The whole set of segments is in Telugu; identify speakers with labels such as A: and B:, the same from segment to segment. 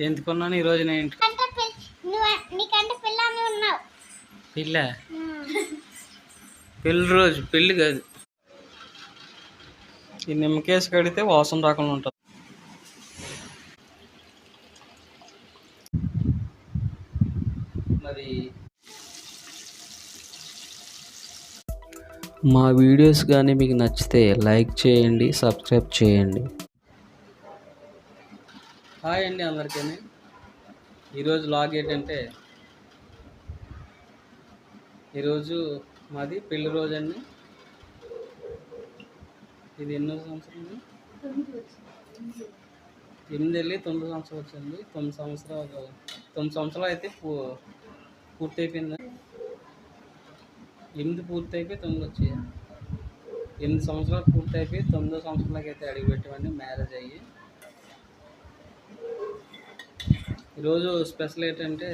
A: ఎందుకున్నాను ఈరోజు నేను ఇంటికి
B: పిల్ల- నువ్వు నీకంటే పిల్లలు ఉన్నావు.
A: పిల్ల? పెళ్ళి రోజు పెళ్ళి కాదు. ఈ నిమ్మకేసి కడితే వాసన రాకుండా ఉంటుంది. మరి మా వీడియోస్ కానీ మీకు నచ్చితే లైక్ చేయండి సబ్స్క్రైబ్ చేయండి. హాయ్ అండి అందరికీ ఈరోజు లాగ్ ఏంటంటే ఈరోజు మాది పెళ్ళి రోజు అండి ఇది ఎన్నో సంవత్సరం ఎనిమిది వెళ్ళి తొమ్మిది సంవత్సరాలు వచ్చింది తొమ్మిది సంవత్సరాలు తొమ్మిది సంవత్సరాలు అయితే పూ పూర్తి అయిపోయింది ఎనిమిది పూర్తి అయిపోయి తొమ్మిది వచ్చాయి. ఎనిమిది సంవత్సరాలు పూర్తి అయిపోయి తొమ్మిదో సంవత్సరాలకి అయితే అడిగి పెట్టామండి మ్యారేజ్ అయ్యి. ఈరోజు స్పెషల్ ఏంటంటే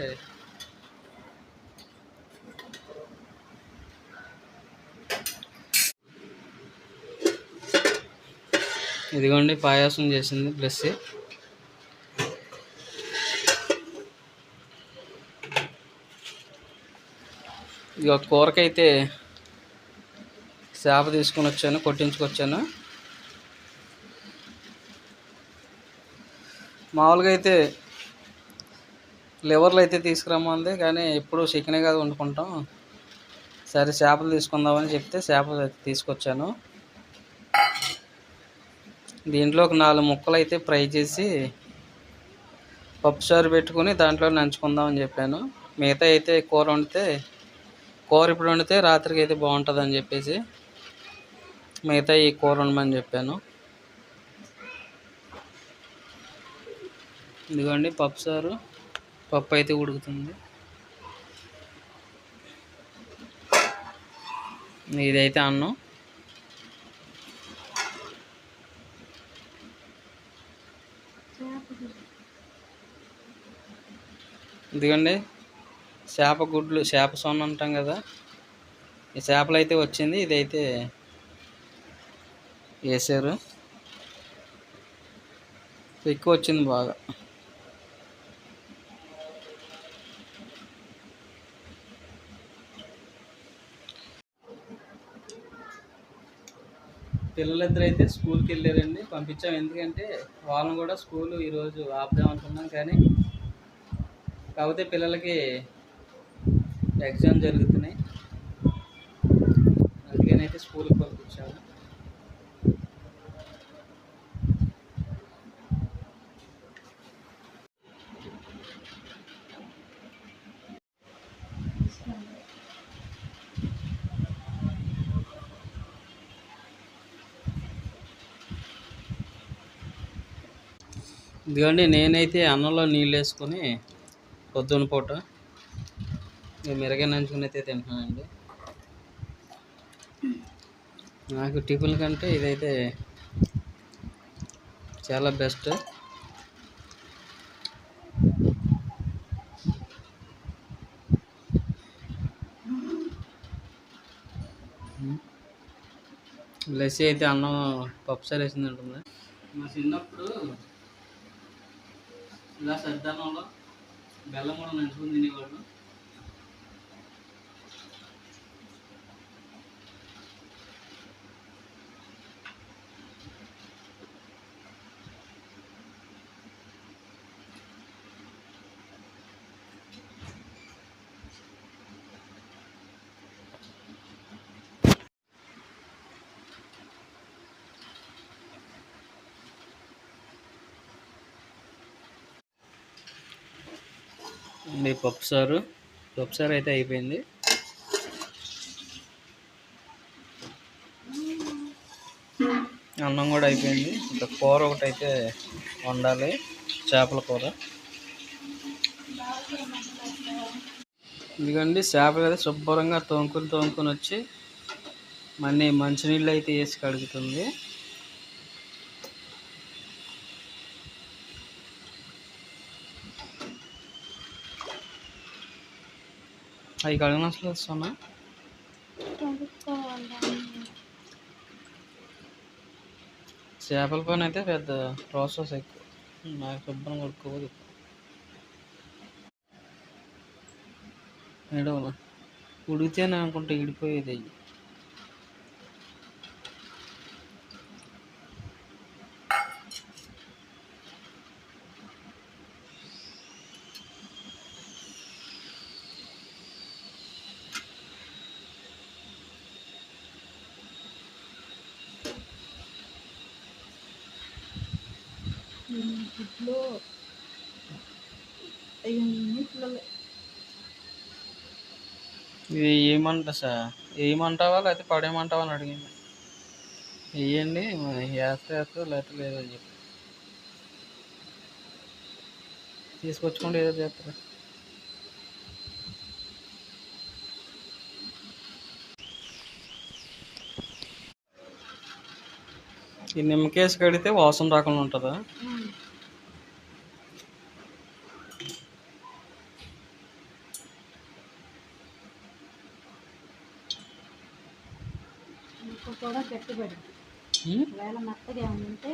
A: ఇదిగోండి పాయాసం చేసింది ప్లస్ ఇక కూరకైతే చేప తీసుకొని వచ్చాను కొట్టించుకొచ్చాను. మామూలుగా అయితే లివర్లు అయితే తీసుకురమ్మంది కానీ ఎప్పుడు చికెనే కాదు వండుకుంటాం. సరే చేపలు తీసుకుందామని చెప్తే చేపలు అయితే తీసుకొచ్చాను. దీంట్లో ఒక నాలుగు ముక్కలు అయితే ఫ్రై చేసి పప్పుచారు పెట్టుకుని దాంట్లో నంచుకుందామని చెప్పాను. మిగతా అయితే కూర వండితే కూర ఇప్పుడు వండితే రాత్రికి అయితే బాగుంటుంది అని చెప్పేసి మిగతా ఈ కూర వండమని చెప్పాను. ఇదిగోండి పప్పుచారు పప్పు అయితే ఉడుకుతుంది. ఇదైతే అన్నం. ఇదిగోండి చేప గుడ్లు చేప సొన్న అంటాం కదా. ఈ చేపలు అయితే వచ్చింది ఇదైతే వేసారు. ఎక్కువ వచ్చింది బాగా. పిల్లలిద్దరు అయితే స్కూల్కి వెళ్ళారండి పంపించాం. ఎందుకంటే వాళ్ళని కూడా స్కూల్ ఈరోజు ఆపుదాం అనుకున్నాం. కానీ కాకపోతే పిల్లలకి ఎగ్జామ్ జరుగుతుంది అందుకని అయితే స్కూల్కి పంపించాము ఇదిగోండి నేనైతే అన్నంలో నీళ్ళు వేసుకొని పొద్దున పూట ఇక మిరగా నంచుకుని అయితే తింటున్నానండి. నాకు టిఫిన్ కంటే ఇదైతే చాలా బెస్ట్. లస్సీ అయితే అన్నం పప్పుసారి వేసింది ఉంటుంది మా చిన్నప్పుడు ఇలా సర్దానంలో బెల్లం కూడా నంచుకుని తినేవాళ్ళు. మీ పప్పు సార్. అయితే అయిపోయింది. అన్నం కూడా అయిపోయింది. ఇంకా కూర ఒకటి అయితే వండాలి. చేపల కూర. ఇదిగోండి చేపలు అయితే శుభ్రంగా తోముకుని తోముకుని వచ్చి మళ్ళీ మంచినీళ్ళు అయితే వేసి కడుగుతుంది. అవి కడిగిన అసలు వస్తున్నా చేపల పని అయితే పెద్ద ప్రాసెస్ ఎక్కువ నాకు శుభ్రం కొడుకోదు ఎడవనా ఉడికితేనే అనుకుంటే ఇడిపోయేది ఏమంట సార్? ఏమంటావా? లేకపోతే పడేయమంటావా అని అడిగింది. వేయండి వేస్తే వేస్తే లేకపోతే లేదని చెప్పి. తీసుకొచ్చుకోండి ఏదో చేస్తారు. ఈ నిమ్మకేసి కడితే వాసన రాకుండా ఉంటుందా?
C: కూడా గట్టిపడి
A: ఉమ్?
C: ఒకవేళ మెత్తగా ఏమైనా ఉంటే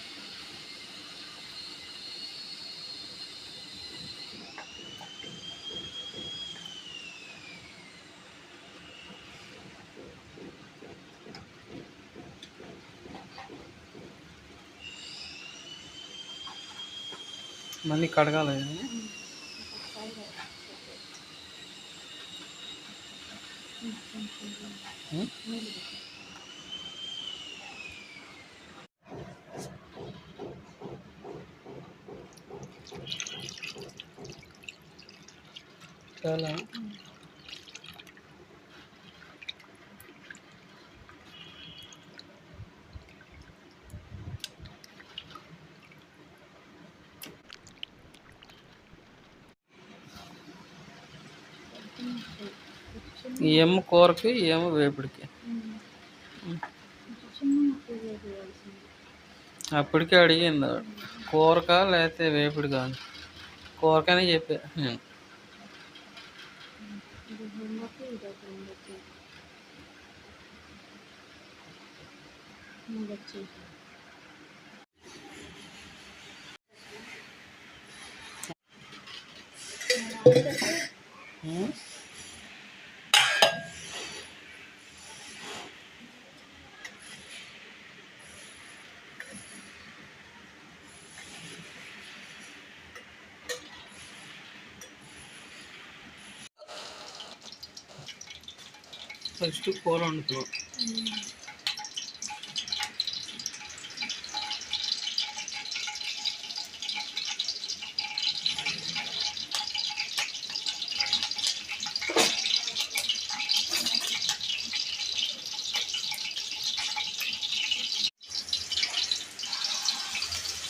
A: మళ్ళీ కడగాలి
C: ఒకసారి
A: ఉమ్?
C: నీళ్ళు
A: చాలా ఈ ఎమ్మ కూరకి ఈ ఏమో వేపుడికి.
C: చిన్న ముక్క వేయాల్సింది
A: అప్పటికే అడిగింది ఆవిడ. కూరకా లేకపోతే వేపుడుకా అని. కూరకనే చెప్పా. నేను
C: ఇది హోంవర్క్ ఇది ఒక హోంవర్క్ నువ్వు వచ్చి
A: ఉమ్? ఫస్ట్ కూర వండుతున్నాం.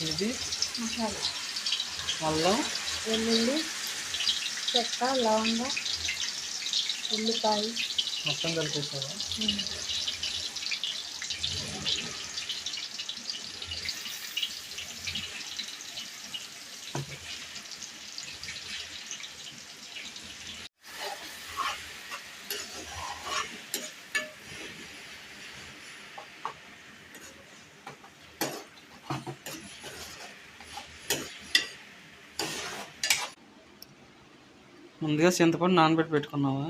A: ఇది
C: మసాలా.
A: అల్లం.
C: వెల్లుల్లి చెక్క లవంగ ఉల్లిపాయ.
A: మొత్తం కలిపేసావా? ముందుగా చింతపండు నానబెట్టి పెట్టుకున్నావా?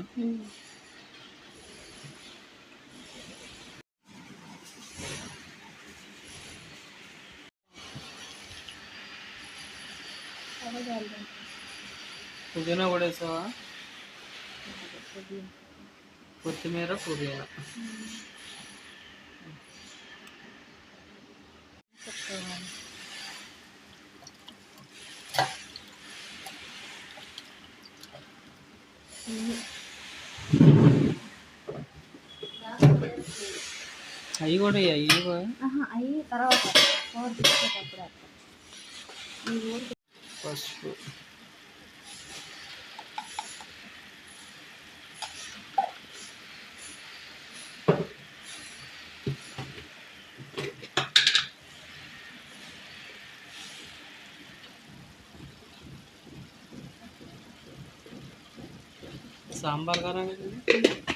A: పుదీనా కూడా వేసావా కొత్తిమీర పుదీనా. అవి కూడా అవి
C: అవి తర్వాత. కూర
A: सांबार का रंग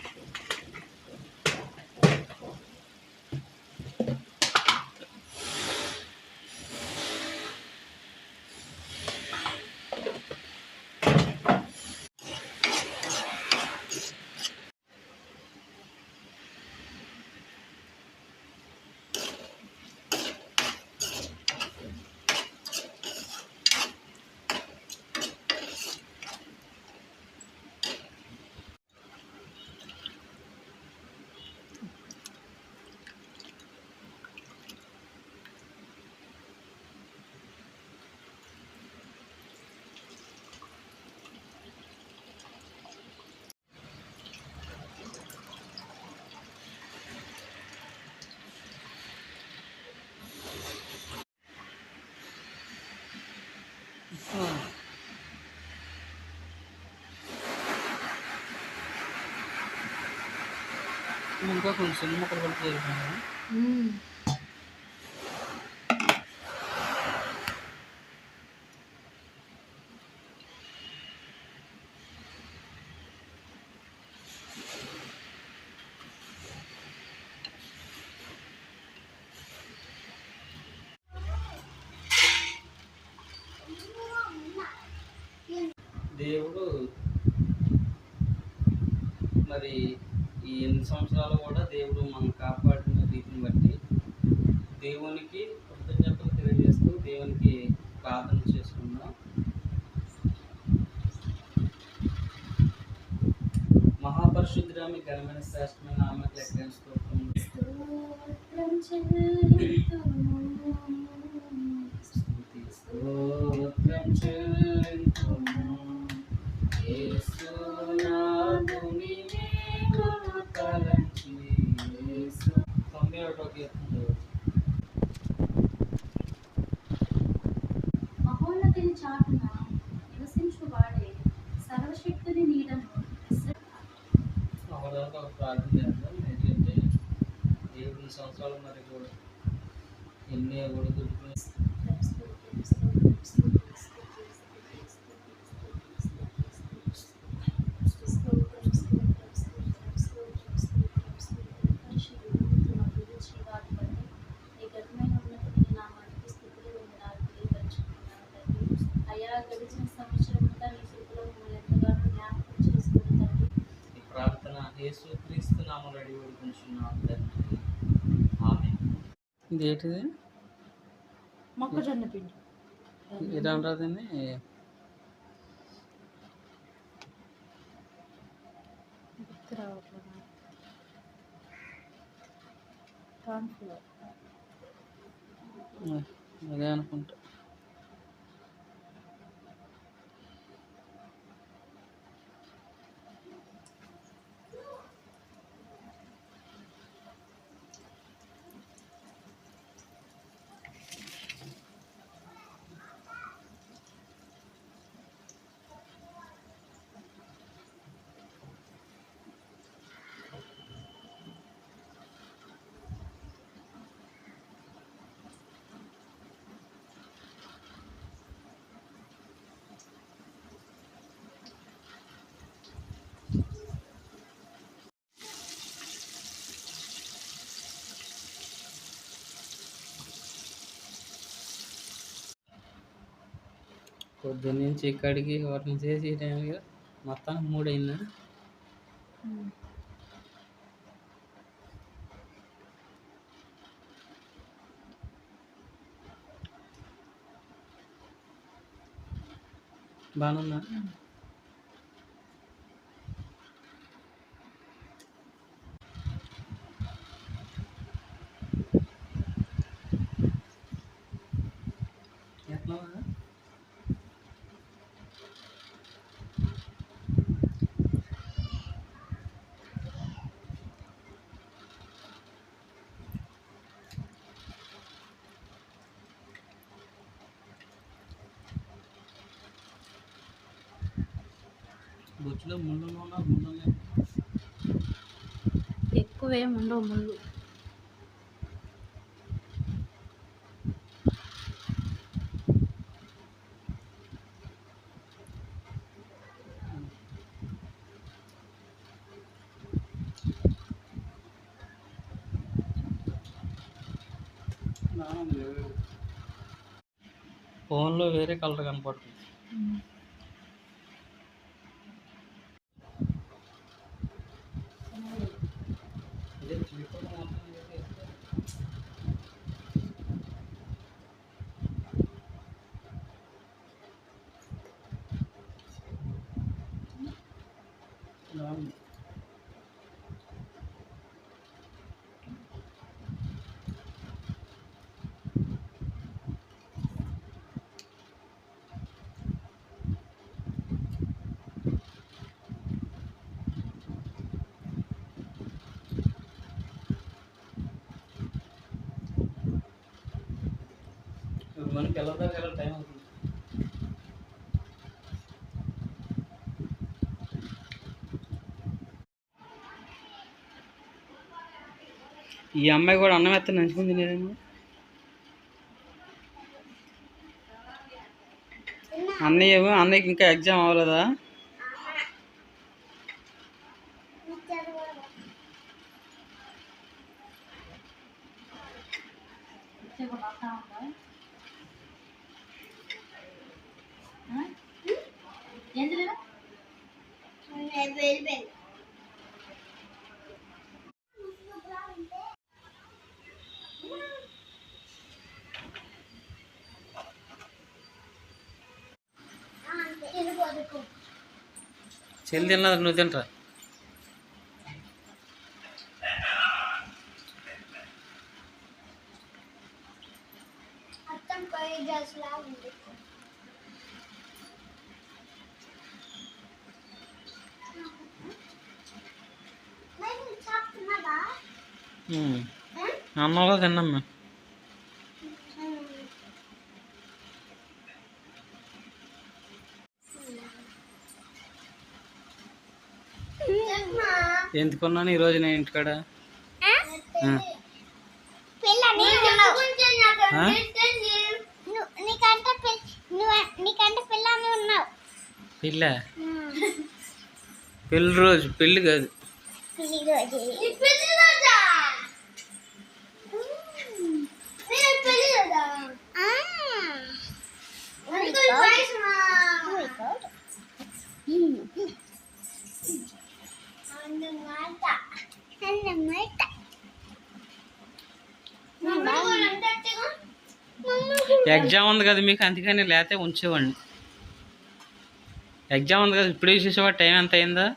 A: ఇంకా కొంచెం ముక్కలు
C: మ్మ్.
A: దేవుడు మరి ఈ ఎనిమిది సంవత్సరాలు కూడా దేవుడు మనం కాపాడిన రీతిని బట్టి దేవునికి కృతజ్ఞతలు తెలియజేస్తూ దేవునికి ప్రార్థన చేసుకుందాం మహాపరిశుద్ధురామి ఘనమైన శ్రేష్టమైన ఆమెకు స్తోత్రం
C: చెల్లింతుము.
A: యేసునాథుని మేలును తలంచి యేసు తొంభై ఒకటో కీర్తన
C: మహోన్నతిని చాటున నివసించువాడే సర్వశక్తుని నీడను
A: ఒకరోజు ఒక ప్రార్థన చేద్దాం ఏంటంటే ఏడు సంవత్సరాలు మరి కూడా ఎన్ని కూడా దుడుకుని
C: అయ్యా గడిచిన సంవత్సరముగా నీ కృపలో మమ్మల్ని ఎంతగానో జ్ఞాపకం కూడా ఎన్ని
A: ఈ ప్రార్థన యేసు క్రీస్తు నామం అడిగి వేడుకుంటున్నాం ఇదేంటిది?
C: మొక్కజొన్న పిండి.
A: ఇది
C: ఫ్లోర్
A: అదే అనుకుంటా పొద్దున్న నుంచి ఇక్కడికి వాటిని చేసి టైంగా టైంకి మొత్తం మూడు అయిందా బాగానే
C: ఎక్కువేం ఉండవు ముళ్ళు
A: ఫోన్లో వేరే కలర్ కనపడుతుంది. మనకి వెళ్ళదా వెళ్ళ టైం అవుతుంది ఈ అమ్మాయి కూడా అన్నం ఎత్త నంచుకుంది లేదండి అన్నయ్య అన్నయ్యకి ఇంకా ఎగ్జామ్ అవ్వలేదా?
C: ఏం
A: చెల్లి తిన్నది నువ్వు తింటరా. అన్నంలో తిన్నాం మేము. ఎందుకున్నాను ఈరోజు నేను ఇంటికాడ?
B: పిల్ల నువ్వు నీకంటే పిల్లని ఉన్నావు
A: పిల్ల? పెళ్ళి రోజు పెళ్ళి కాదు.
B: పిల్లి రోజు పిల్లి రోజా పిల్లి రోజా అన్నమాట అన్నమాట
A: ఎగ్జామ్ ఉంది కదా మీకు అందుకని లేకపోతే ఉంచేవాడిని. ఎగ్జామ్ ఉంది కదా ఇప్పుడే చూసేవాడు టైం ఎంత అయిందా?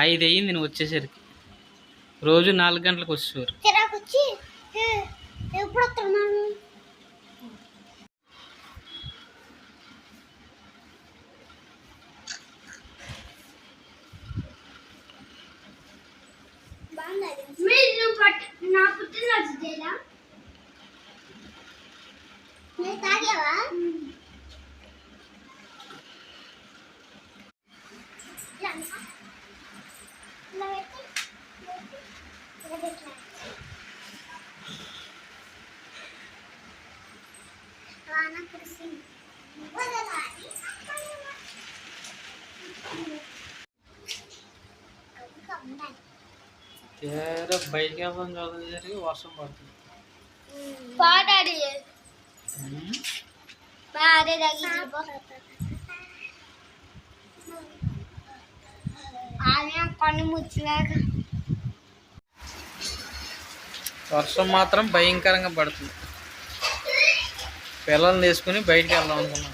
A: ఐదు అయ్యింది నువ్వు వచ్చేసరికి. రోజు నాలుగు గంటలకు వచ్చేవారు.
B: మీరు నా
A: తీరా బయటికి వెళ్దాం చదువు జరిగి వర్షం పడుతుంది.
B: బాగా ఆమె కొన్ని ముచ్చలేక
A: వర్షం మాత్రం భయంకరంగా పడుతుంది. పిల్లల్ని తీసుకుని బయటికి వెళ్దాం అనుకున్నాం